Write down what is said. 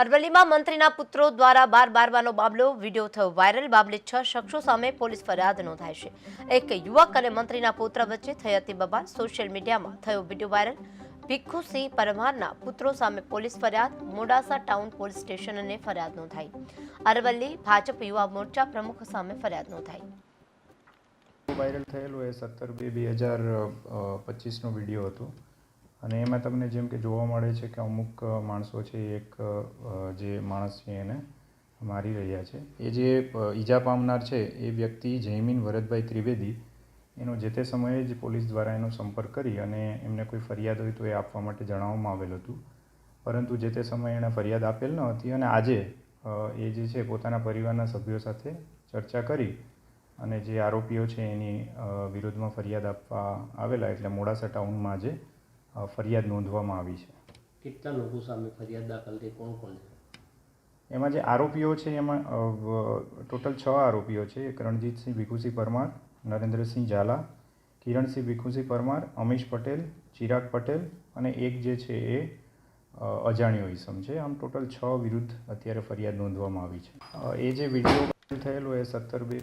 અરવલ્લીમાં મંત્રીના પુત્રો દ્વારા બાર બારવાનો મામલો વીડિયો થયો વાયરલ. મામલે છ શખ્સો સામે પોલીસ ફરિયાદ નોંધાઈ છે. એક યુવક અને મંત્રીના પુત્ર વચ્ચે થઈ હતી બબાલ. સોશિયલ મીડિયામાં થયો વીડિયો વાયરલ. ભીખુસિંહ પરમારના પુત્રો સામે પોલીસ ફરિયાદ. મોડાસા ટાઉન પોલીસ સ્ટેશન અને ફરિયાદ નોંધાઈ. અરવલ્લી ભાજપ યુવા મોરચા પ્રમુખ સામે ફરિયાદ નોંધાઈ. વાયરલ થયેલો એ સત્તર બે બે હજાર પચીસનો વીડિયો હતો. અને એમાં તમને જેમ કે જોવા મળે છે કે અમુક માણસો છે, એક જે માણસ છે એને મારી રહ્યા છે. એ જે ઈજા પામનાર છે, એ વ્યક્તિ જયમીન વરદભાઈ ત્રિવેદી, એનો જે તે સમયે જ પોલીસ દ્વારા એનો સંપર્ક કરી અને એમને કોઈ ફરિયાદ હોય તો એ આપવા માટે જણાવવામાં આવેલ હતું. પરંતુ જે તે સમયે એણે ફરિયાદ આપેલ ન હતી અને આજે એ જે છે પોતાના પરિવારના સભ્યો સાથે ચર્ચા કરી અને જે આરોપીઓ છે એની વિરોધમાં ફરિયાદ આપવા આવેલા, એટલે મોડાસા ટાઉનમાં આજે ફરિયાદ નોંધવામાં આવી છે. કેટલા લોકો સામે ફરિયાદ દાખલ થઈ? કોણ કોણ છે? એમાં જે આરોપીઓ છે એમાં ટોટલ છ આરોપીઓ છે. એક રણજીતસિંહ ભીખુસિંહ પરમાર નરેન્દ્રસિંહ ઝાલા કિરણસિંહ ભીખુસિંહ પરમાર અમીશ પટેલ ચિરાગ પટેલ અને એક જે છે એ અજાણ્યો ઇસમ છે. આમ ટોટલ છ વિરુદ્ધ અત્યારે ફરિયાદ નોંધવામાં આવી છે. એ જે વીડિયો થયેલો એ સત્તર બે